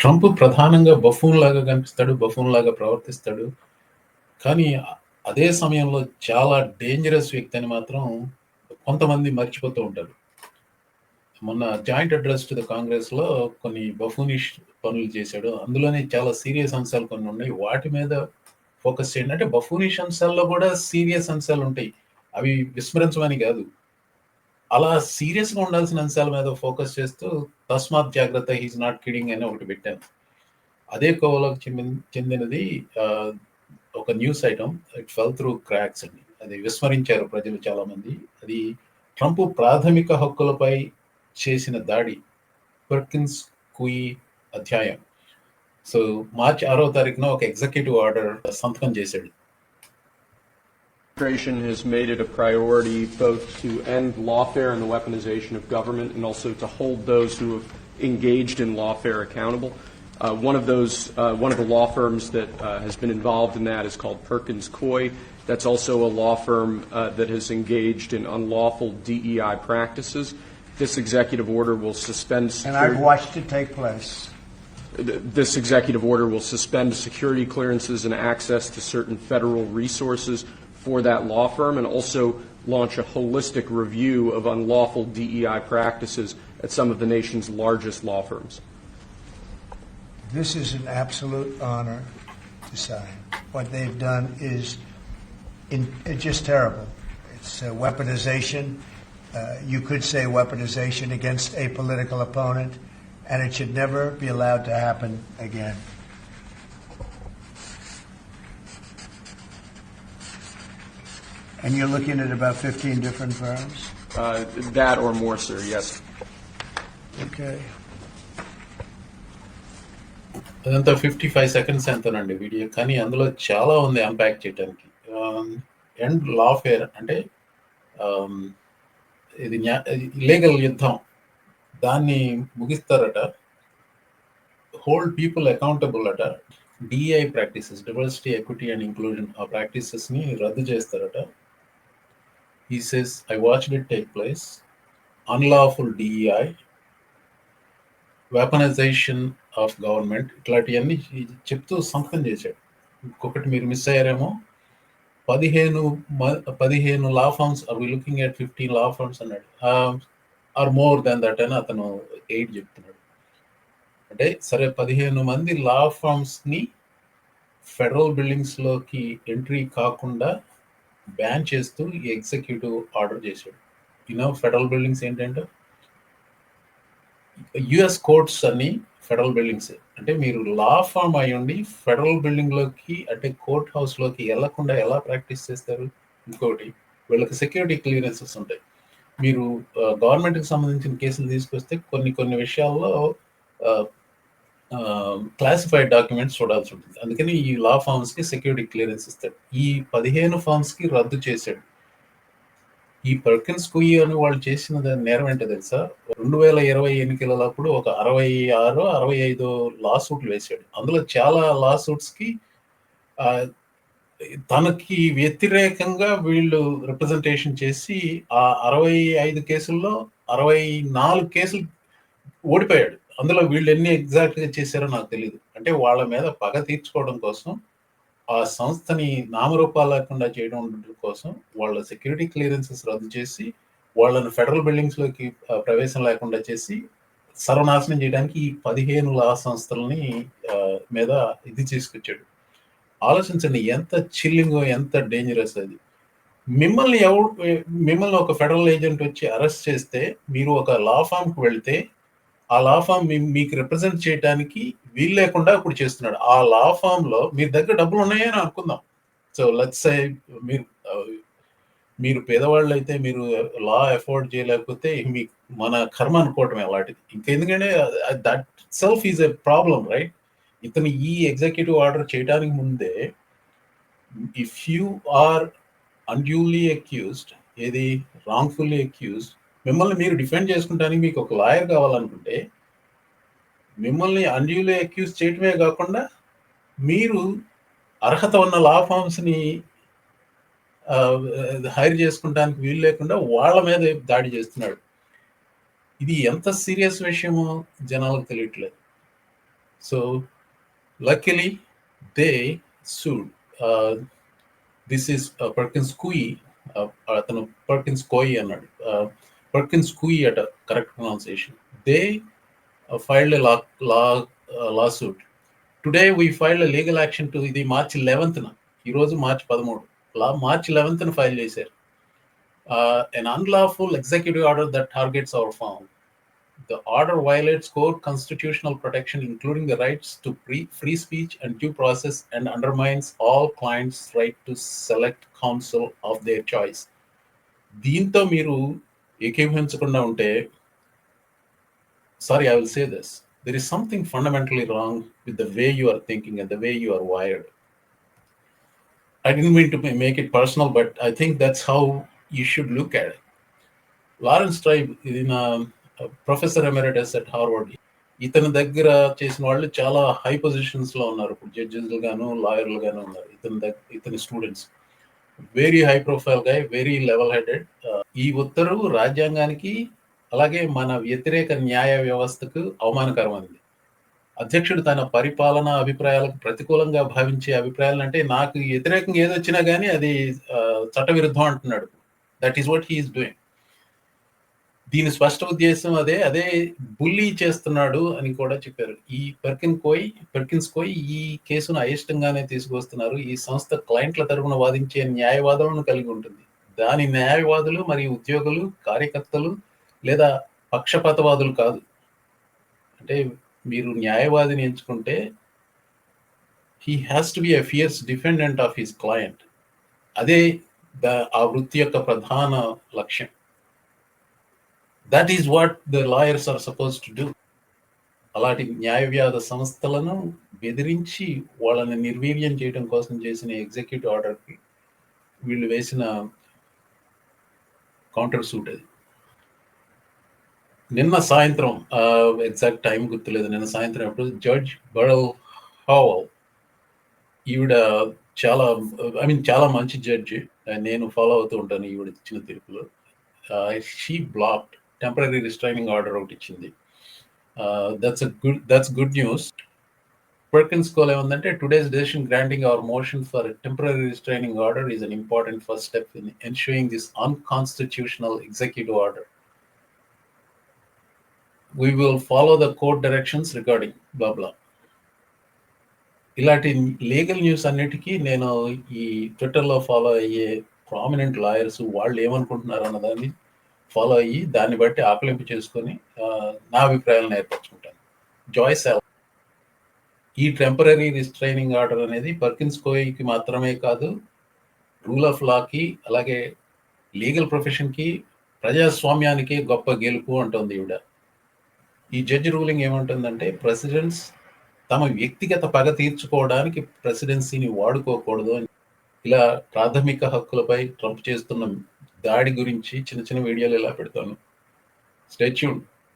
Trump ప్రధానంగా buffoon లాగా కనిపిస్తాడు బఫూన్ లాగా ప్రవర్తిస్తాడు. కానీ అదే సమయంలో చాలా డేంజరస్ వ్యక్తి అని మాత్రం కొంతమంది మర్చిపోతూ ఉంటారు. మొన్న జాయింట్ అడ్రస్ టు ద కాంగ్రెస్లో కొన్ని బఫూనిష్ పనులు చేశాడు. అందులోనే చాలా సీరియస్ అంశాలు కొన్ని ఉన్నాయి. వాటి మీద ఫోకస్ చేయండి. అంటే బఫూనిష్ అంశాల్లో కూడా సీరియస్ అంశాలు ఉంటాయి. అవి విస్మరించమని కాదు. అలా సీరియస్గా ఉండాల్సిన అంశాల మీద ఫోకస్ చేస్తూ తస్మాత్ జాగ్రత్త హీస్ నాట్ కిడింగ్ అని ఒకటి పెట్టాను. అదే కోవలోకి చెందినది ఒక news item. It fell through cracks అండి. అది విస్మరించారు ప్రజలు చాలా మంది అది ట్రంప్ ప్రాథమిక హక్కులపై చేసిన దాడి పర్కిన్స్ కుయి అధ్యాయం. సో మార్చి ఆరో తారీఖున ఒక ఎగ్జిక్యూటివ్ ఆర్డర్ సంతకం చేశాడు. Administration has made it a priority both to end lawfare and the weaponization of government and also to hold those who have engaged in lawfare accountable. Uh, one of those, uh, one of the law firms that uh, has been involved in that is called Perkins Coy. That's also a law firm uh, that has engaged in unlawful DEI practices. This executive order will suspend And. I've watched it take place. This executive order will suspend security clearances and access to certain federal resources for that law firm and also launch a holistic review of unlawful DEI practices at some of the nation's largest law firms. This is an absolute honor to sign. What they've done is in, it's just terrible. It's weaponization. Uh, you could say weaponization against a political opponent, and it should never be allowed to happen again. And you're looking at about 15 different firms? Uh, That or more, sir, yes. Okay. అదంతా fifty five seconds ఎంతనండి video కానీ అందులో చాలా ఉంది impact చేయడానికి and lawfare అంటే um, ఇది legal యుద్ధం దాన్ని ముగిస్తారట హోల్డ్ పీపుల్ అకౌంటబుల్ అట DI practices diversity equity and inclusion ఆ ప్రాక్టీసెస్ని రద్దు చేస్తారట ఈ says, I watch it take place Unlawful DEI, weaponisation of government ఇట్లాంటివన్నీ చెప్తూ సంతకం చేశాడు. ఇంకొకటి మీరు మిస్ అయ్యారేమో. పదిహేను పదిహేను law firms are we looking at fifteen law firms అన్నాడు. ఆర్ మోర్ దాన్ దట్ అని అతను ఎయిట్ చెప్తున్నాడు. అంటే సరే పదిహేను మంది లా ఫార్మ్స్ని ఫెడరల్ బిల్డింగ్స్లోకి ఎంట్రీ కాకుండా బ్యాన్ చేస్తూ ఈ ఎగ్జిక్యూటివ్ ఆర్డర్ చేశాడు. యూనో ఫెడరల్ బిల్డింగ్స్ ఏంటంటే? యుఎస్ కోర్ట్స్ అన్ని ఫెడరల్ బిల్డింగ్స్ అంటే మీరు లా ఫామ్ ఉండి ఫెడరల్ బిల్డింగ్లోకి అంటే కోర్ట్ హౌస్లోకి వెళ్ళకుండా ఎలా ప్రాక్టీస్ చేస్తారు? ఇంకోటి వీళ్ళకి సెక్యూరిటీ క్లియరెన్సెస్ ఉంటాయి. మీరు uh, గవర్నమెంట్కి సంబంధించిన కేసులు తీసుకొస్తే కొన్ని కొన్ని విషయాల్లో uh, క్లాసిఫైడ్ డాక్యుమెంట్స్ చూడాల్సి ఉంటుంది. అందుకని ఈ లా ఫార్మ్స్కి సెక్యూరిటీ క్లియరెన్స్ ఇస్తాడు. ఈ పదిహేను ఫార్మ్స్కి రద్దు చేశాడు. ఈ పర్కిన్స్ కుయ్యి అని వాళ్ళు చేసిన దాని నేరం ఏంటో తెలుసా? రెండు వేల ఇరవై ఎన్నికలప్పుడు ఒక అరవై ఆరు అరవై ఐదు లా సూట్లు వేశాడు. అందులో చాలా లా సూట్స్కి తనకి వ్యతిరేకంగా వీళ్ళు రిప్రజెంటేషన్ చేసి ఆ అరవై ఐదు కేసుల్లో అరవై నాలుగు కేసులు ఓడిపోయాడు. అందులో వీళ్ళు ఎన్ని ఎగ్జాక్ట్గా చేశారో నాకు తెలియదు అంటే వాళ్ళ మీద పగ తీర్చుకోవడం కోసం ఆ సంస్థని నామరూపాలు లేకుండా చేయడం కోసం వాళ్ళ సెక్యూరిటీ క్లియరెన్సెస్ రద్దు చేసి వాళ్ళని ఫెడరల్ బిల్డింగ్స్లోకి ప్రవేశం లేకుండా చేసి సర్వనాశనం చేయడానికి ఈ పదిహేను లా సంస్థలని మీద ఇది తీసుకొచ్చాడు ఆలోచించండి ఎంత చిల్లింగ్ ఎంత డేంజరస్ అది. మిమ్మల్ని ఎవరు మిమ్మల్ని ఒక ఫెడరల్ ఏజెంట్ వచ్చి అరెస్ట్ చేస్తే మీరు ఒక లా ఫామ్కి వెళ్తే ఆ లా ఫామ్ మీకు రిప్రజెంట్ చేయడానికి వీలు లేకుండా ఇప్పుడు చేస్తున్నాడు. ఆ లా ఫామ్లో మీ దగ్గర డబ్బులు ఉన్నాయని అనుకుందాం. సో లెట్స్ సే మీరు మీరు పేదవాళ్ళు అయితే మీరు లా అఫోర్డ్ చేయలేకపోతే మీ మన కర్మ అనుకోవటం అలాంటిది. ఇంకెందుకంటే that self is a problem right ఇతను ఈ ఎగ్జిక్యూటివ్ ఆర్డర్ చేయడానికి ముందే if you are unduly accused ఏది రాంగ్ఫుల్లీ అక్యూజ్డ్ మిమ్మల్ని మీరు డిఫెండ్ చేసుకుంటానికి మీకు ఒక లాయర్ కావాలనుకుంటే మిమ్మల్ని అన్డ్యూలీ అక్యూజ్ చేయటమే కాకుండా మీరు అర్హత ఉన్న లా ఫార్మ్స్ని హైర్ చేసుకుంటానికి వీలు లేకుండా వాళ్ళ మీద దాడి చేస్తున్నాడు. ఇది ఎంత సీరియస్ విషయమో జనాలకు తెలియట్లేదు. So luckily they sued this is Perkins uh, అతను పర్కిన్స్ కోయి అన్నాడు. పర్కిన్స్ కుయి అట correct pronunciation they filed law law lawsuit today we filed legal action to ఇది మార్చి లెవెన్త్న ఈరోజు మార్చి పదమూడు లా మార్చి లెవెన్త్న ఫైల్ చేశారు an unlawful executive order that targets our farm the order violates core constitutional protection, including the rights to free, free speech and due process, and undermines all clients' right to select counsel of their choice. దీంతో మీరు ఏకీభవించకుండా ఉంటే sorry I will say this there is something fundamentally wrong with the way you are thinking and the way you are wired I didn't mean to make it personal but I think that's how you should look at Lawrence Tribe ఇది నా professor emeritus at Harvard ఇతని దగ్గర చేసిన వాళ్ళు చాలా high పొజిషన్స్లో ఉన్నారు. ఇప్పుడు జడ్జెస్లు గాను లాయర్లు గాను ఉన్నారు. ఇతని దగ్గర ఇతని స్టూడెంట్స్ వెరీ హై ప్రొఫైల్గా వెరీ లెవెల్ హెడెడ్ ఈ ఉత్తర్వు రాజ్యాంగానికి అలాగే మన వ్యతిరేక న్యాయ వ్యవస్థకు అవమానకరమైనది అధ్యక్షుడు తన పరిపాలన అభిప్రాయాలకు ప్రతికూలంగా భావించే అభిప్రాయాలు అంటే నాకు వ్యతిరేకంగా ఏదొచ్చినా కానీ అది చట్టవిరుద్ధం అంటున్నాడు. That is what he is doing దీని స్పష్ట ఉద్దేశం అదే అదే బుల్లీ చేస్తున్నాడు అని కూడా చెప్పారు. ఈ పెర్కిన్ కోయ్ పెర్కిన్స్ కోయ్ ఈ కేసును అయిష్టంగానే తీసుకొస్తున్నారు ఈ సంస్థ క్లయింట్ల తరపున వాదించే న్యాయవాదులను కలిగి ఉంటుంది. దాని న్యాయవాదులు మరియు ఉద్యోగులు కార్యకర్తలు లేదా పక్షపాతవాదులు కాదు. అంటే మీరు న్యాయవాదిని ఎంచుకుంటే he has to be a fierce defendant of his client అదే ఆ వృత్తి యొక్క ప్రధాన లక్ష్యం. That is what the lawyers are suppose to do అలాంటి న్యాయవ్యాధ సంస్థలను బెదిరించి వాళ్ళని నిర్వీర్యం చేయడం కోసం చేసిన ఎగ్జిక్యూటివ్ ఆర్డర్కి వీళ్ళు వేసిన కౌంటర్ సూట్ అది. నిన్న సాయంత్రం ఎగ్జాక్ట్ టైం గుర్తులేదు. నిన్న సాయంత్రం అప్పుడు జడ్జ్ బడల్ హావల్ ఈవిడ చాలా ఐ మీన్ చాలా మంచి జడ్జి నేను ఫాలో అవుతూ ఉంటాను ఈవిడ ఇచ్చిన తీర్పులో. She blocked temporary restraining order ఒకటి ఇచ్చింది. That's good that's good news Perkins Coie ఏముందంటే today's decision granting our motion for temporary restraining order is an important first step in ensuring this unconstitutional executive order we will follow the court directions regarding బాబ్లా ఇలాంటి legal news అన్నిటికీ నేను ఈ ట్విట్టర్లో follow అయ్యే prominent lawyers వాళ్ళు ఏమనుకుంటున్నారు అన్నదాన్ని ఫాలో అయ్యి దాన్ని బట్టి ఆకలింపు చేసుకొని నా అభిప్రాయాలను ఏర్పరచుకుంటాను. జాయ్ ఈ టెంపరీ రిస్ట్రైనింగ్ ఆర్డర్ అనేది పర్కిన్స్ కోయికి మాత్రమే కాదు రూల్ ఆఫ్ లాకి అలాగే లీగల్ ప్రొఫెషన్కి ప్రజాస్వామ్యానికి గొప్ప గెలుపు అంటుంది ఈవిడ. ఈ జడ్జి రూలింగ్ ఏమంటుందంటే ప్రెసిడెంట్స్ తమ వ్యక్తిగత పగ తీర్చుకోవడానికి ప్రెసిడెన్సీని వాడుకోకూడదు అని. ఇలా ప్రాథమిక హక్కులపై ట్రంప్ చేస్తున్న దాడి గురించి చిన్న చిన్న వీడియోలు ఇలా పెడతాను. స్టాచ్యూ